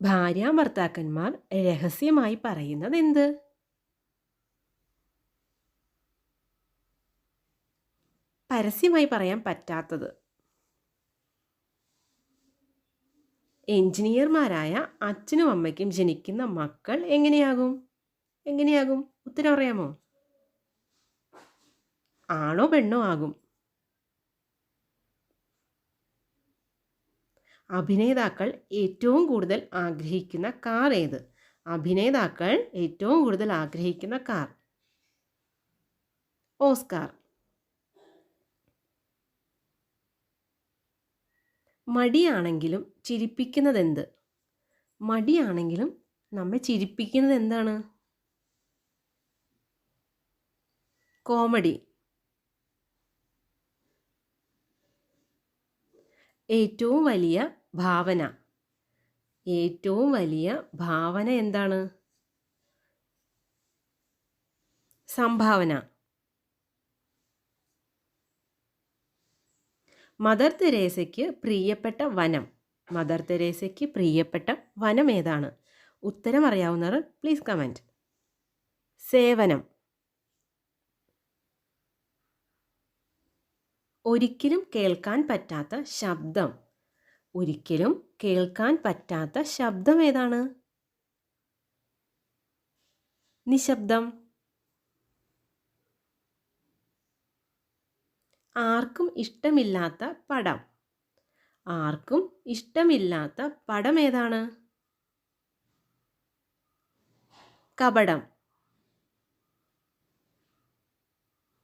ഭാര്യാഭർത്താക്കന്മാർ രഹസ്യമായി പറയുന്നത് എന്ത് പരസ്യമായി പറയാൻ പറ്റാത്തത്. എഞ്ചിനീയർമാരായ അച്ഛനും അമ്മയ്ക്കും ജനിക്കുന്ന മക്കൾ എങ്ങനെയാകും? എങ്ങനെയാകും? ഉത്തരം അറിയാമോ? ആണോ പെണ്ണോ ആകും? അഭിനേതാക്കൾ ഏറ്റവും കൂടുതൽ ആഗ്രഹിക്കുന്ന കാർ ഏത്? അഭിനേതാക്കൾ ഏറ്റവും കൂടുതൽ ആഗ്രഹിക്കുന്ന കാർ. ഓസ്കാർ. മടിയാണെങ്കിലും ചിരിപ്പിക്കുന്നതെന്ത്? മടിയാണെങ്കിലും നമ്മെ ചിരിപ്പിക്കുന്നത് എന്താണ് കോമഡി. ഏറ്റവും വലിയ ഭാവന. ഏറ്റവും വലിയ ഭാവന എന്താണ്? സംഭാവന. മദർ തെരേസയ്ക്ക് പ്രിയപ്പെട്ട വനം. മദർ തെരേസയ്ക്ക് പ്രിയപ്പെട്ട വനം ഏതാണ്? ഉത്തരം അറിയാവുന്നവർ പ്ലീസ് കമന്റ് സേവനം. ഒരിക്കലും കേൾക്കാൻ പറ്റാത്ത ശബ്ദം. ഒരിക്കലും കേൾക്കാൻ പറ്റാത്ത ശബ്ദം ഏതാണ്? നിശബ്ദം. ആർക്കും ഇഷ്ടമില്ലാത്ത പടം. ആർക്കും ഇഷ്ടമില്ലാത്ത പടം ഏതാണ്? കപടം.